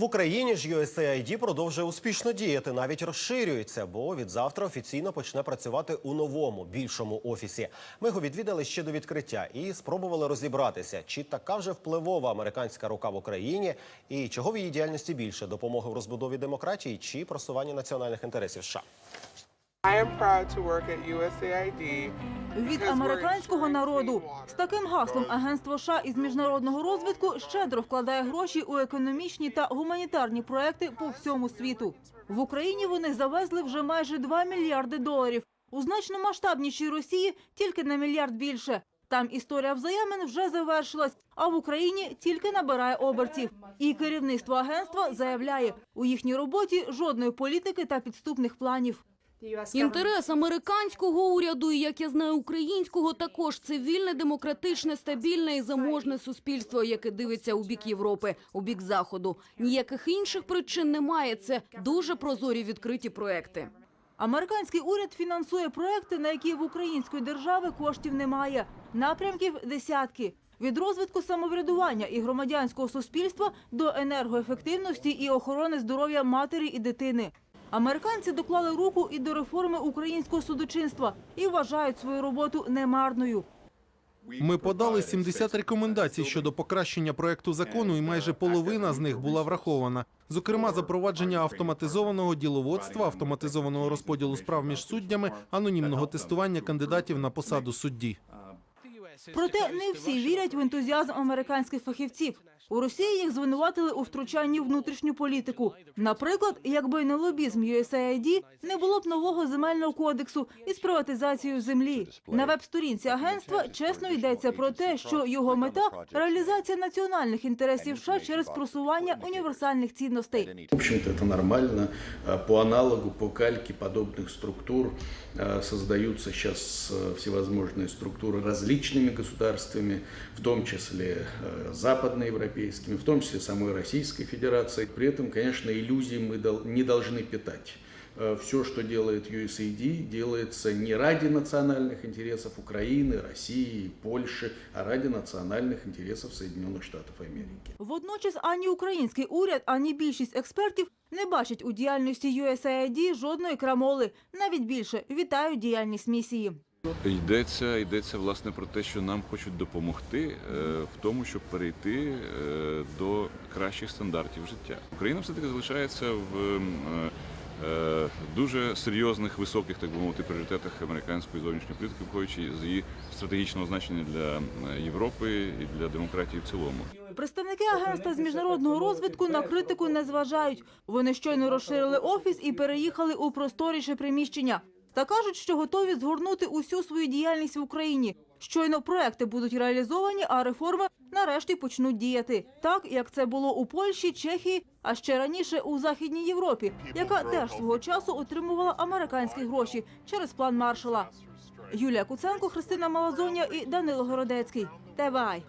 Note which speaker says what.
Speaker 1: В Україні ж USAID продовжує успішно діяти, навіть розширюється, бо від завтра офіційно почне працювати у новому більшому офісі. Ми його відвідали ще до відкриття і спробували розібратися, чи така вже впливова американська рука в Україні, і чого в її діяльності більше допомоги в розбудові демократії чи просуванні національних інтересів США.
Speaker 2: Від американського народу з таким гаслом агентство США із міжнародного розвитку щедро вкладає гроші у економічні та гуманітарні проекти по всьому світу. В Україні вони завезли вже майже 2 мільярди доларів. У значно масштабнішій Росії тільки на мільярд більше. Там історія взаємин вже завершилась, а в Україні тільки набирає обертів. І керівництво агентства заявляє, у їхній роботі жодної політики та підступних планів.
Speaker 3: Інтерес американського уряду і, як я знаю, українського також цивільне, демократичне, стабільне і заможне суспільство, яке дивиться у бік Європи, у бік заходу. Ніяких інших причин немає. Це дуже прозорі відкриті проекти.
Speaker 2: Американський уряд фінансує проекти, на які в української держави коштів немає. Напрямків десятки. Від розвитку самоврядування і громадянського суспільства до енергоефективності і охорони здоров'я матері і дитини. Американці доклали руку і до реформи українського судочинства і вважають свою роботу немарною.
Speaker 4: Ми подали 70 рекомендацій щодо покращення проекту закону, і майже половина з них була врахована. Зокрема, запровадження автоматизованого діловодства, автоматизованого розподілу справ між суддями, анонімного тестування кандидатів на посаду судді.
Speaker 2: Проте не всі вірять в ентузіазм американських фахівців. У Росії їх звинуватили у втручанні в внутрішню політику. Наприклад, якби не лобізм USAID, не було б нового земельного кодексу із приватизацією землі. На веб-сторінці агентства чесно йдеться про те, що його мета реалізація національних інтересів США через просування універсальних цінностей.
Speaker 5: В общем-то, это нормально. А По аналогу, по кальке подобных структур а, создаются сейчас а, всевозможные структуры различными государствами, в том числе а, западноевропейскими, в том числе самой Российской Федерацией. При этом, конечно, иллюзий мы дол- не должны питать. Все, что делает USAID, делается не ради национальных интересов Украины, России, Польши, а ради национальных интересов Соединенных Штатов Америки.
Speaker 2: Водночас ані український уряд, ані більшість експертів не бачать у діяльності USAID жодної крамоли. Навіть більше вітають діяльність місії.
Speaker 6: Йдеться, йдеться власне про те, що нам хочуть допомогти е, в тому, щоб перейти е, до кращих стандартів життя. Україна все таки залишається в е, дуже серйозних, високих, так би мовити, пріоритетах американської зовнішньої політики, виходячи з її стратегічного значення для Європи і для демократії в цілому.
Speaker 2: Представники агентства з міжнародного розвитку на критику не зважають. Вони щойно розширили офіс і переїхали у просторіше приміщення. Та кажуть, що готові згорнути усю свою діяльність в Україні. Щойно проекти будуть реалізовані, а реформи нарешті почнуть діяти. Так, як це було у Польщі, Чехії, а ще раніше у Західній Європі, яка теж свого часу отримувала американські гроші через план Маршала. Юлія Куценко, Христина Малазоня і Данило Городецький. ТВАЙ.